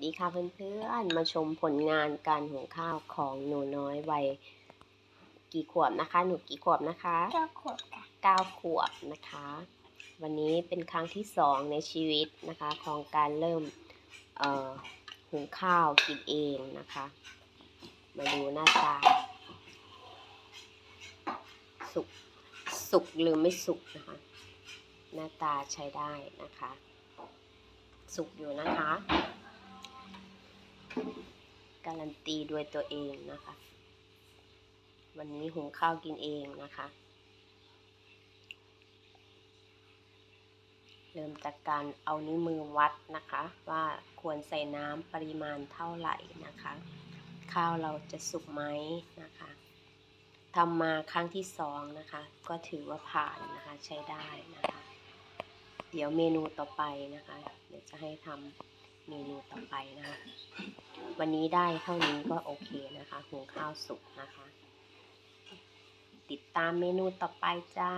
สดีค่ะเพื่อนๆ มาชมผลงานการหุงข้าวของหนูน้อยวัยกี่ขวบนะคะ หนูกี่ขวบนะคะเก้าขวบค่ะเก้าขวบนะคะ วันนี้เป็นครั้งที่สองในชีวิตนะคะของการเริ่มเอ่อหุงข้าวกินเองนะคะ มาดูหน้าตา สุกสุกหรือไม่สุกนะคะ หน้าตาใช้ได้นะคะ สุกอยู่นะคะ การันตีด้วยตัวเองนะคะ วันนี้หุงข้าวกินเองนะคะ เริ่มจากการเอานิ้วมือวัดนะคะ ว่าควรใส่น้ำปริมาณเท่าไหร่นะคะ ข้าวเราจะสุกไหมนะคะทำมาครั้งที่สองนะคะ ก็ถือว่าผ่านนะคะใช้ได้นะคะ เดี๋ยวเมนูต่อไปนะคะ เดี๋ยวจะให้ทำเมนูต่อไปนะคะ วันนี้ได้เท่านี้ก็โอเคนะคะหุงข้าวสุกนะคะ ติดตามเมนูต่อไปจ้า